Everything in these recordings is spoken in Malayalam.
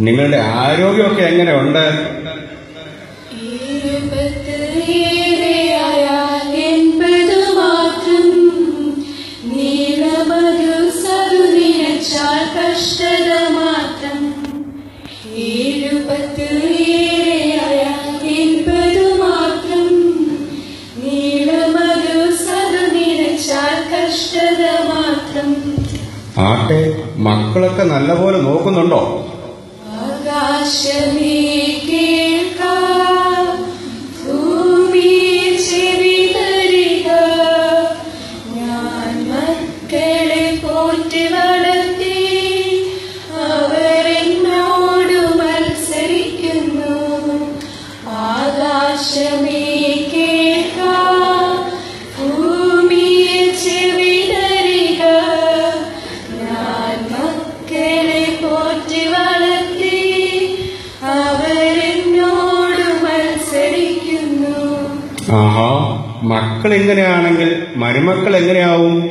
നിങ്ങളുടെ ആരോഗ്യമൊക്കെ എങ്ങനെയുണ്ട്? ആട്ടെ മക്കളൊക്കെ നല്ലപോലെ നോക്കുന്നുണ്ടോ? ആകാശമേ ആഹാ. മക്കൾ എങ്ങനെയാണെങ്കിൽ മരുമക്കൾ എങ്ങനെയാവും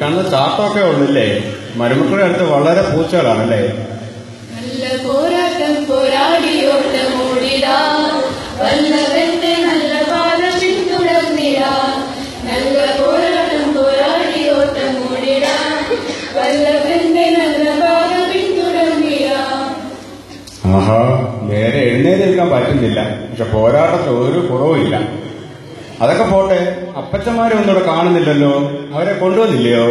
കാണുന്ന ചാട്ടമൊക്കെ ഉള്ളല്ലേ മരുമക്കളുടെ അടുത്ത് വളരെ പൂച്ചകളാണല്ലേ? നല്ല പോരാട്ടം പോരാടിയോട്ടം ഓടിടാ വല്ലവന്റെ നല്ല പിന്തുടർന്നിടാ. നല്ല പോരാട്ടം പോരാടിയോട്ടം ഓടിടാ വല്ലവന്റെ നല്ല പിന്തുടർന്നിടാ. ആഹാ നേരെ എഴുന്നേൽക്കാൻ പറ്റുന്നില്ല. പക്ഷെ പോരാട്ടത്തിൽ ഒരു കുറവുമില്ല. അതൊക്കെ പോട്ടെ. അപ്പച്ചന്മാരെ ഒന്നും ഇവിടെ കാണുന്നില്ലല്ലോ. അവരെ കൊണ്ടുവന്നില്ലയോ?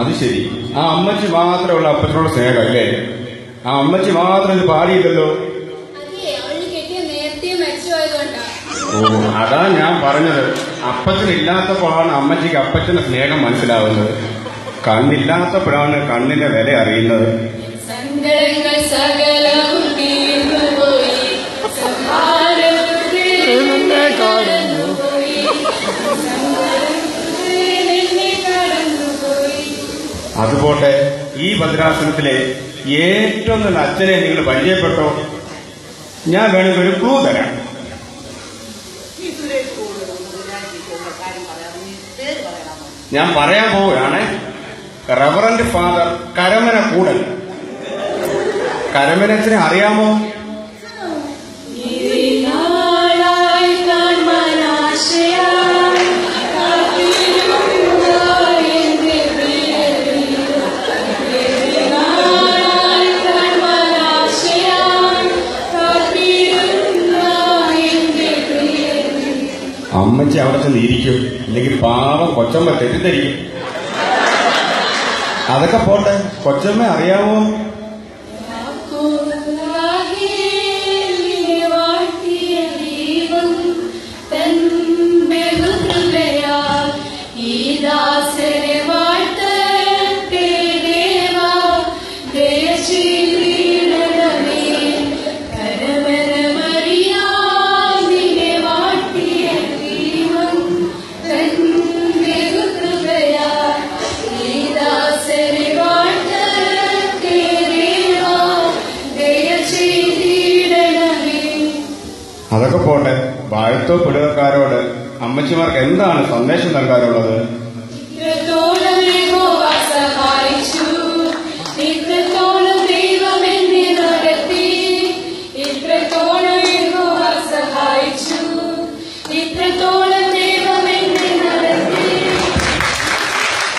അത് ശരി. ആ അമ്മച്ചി മാത്രമുള്ള അപ്പച്ചനോട് സ്നേഹം അല്ലേ? ആ അമ്മച്ചി മാത്രം ഇത് പാടിയില്ലല്ലോ. ഓ അതാ ഞാൻ പറഞ്ഞത്. അപ്പച്ചനില്ലാത്തപ്പോഴാണ് അമ്മച്ചിക്ക് അപ്പച്ചന്റെ സ്നേഹം മനസ്സിലാവുന്നത്. കണ്ണില്ലാത്തപ്പോഴാണ് കണ്ണിന്റെ വില അറിയുന്നത്. അതുപോട്ടെ ഈ ഭദ്രാസനത്തിലെ ഏറ്റവും നല്ല അച്ഛനെ നിങ്ങൾ പരിചയപ്പെട്ടോ? ഞാൻ വേണമെങ്കിൽ ഒരു ക്ലൂ തരാം. ഞാൻ പറയാൻ പോവുകയാണ്. Reverend father Karamana Koodal. കരമനത്തിന് അറിയാമോ? അമ്മച്ചി അവിടെ ചെന്ന് ഇരിക്കും. അല്ലെങ്കിൽ പാവം കൊച്ചമ്മ തെറ്റിദ്ധരിക്കും. അതൊക്കെ പോട്ടെ. കൊച്ചമ്മ അറിയാമോ അതൊക്കെ പോട്ടെ. വാഴത്തോ പിടുകക്കാരോട് അമ്മച്ചിമാർക്ക് എന്താണ് സന്ദേശം നൽകാനുള്ളത്?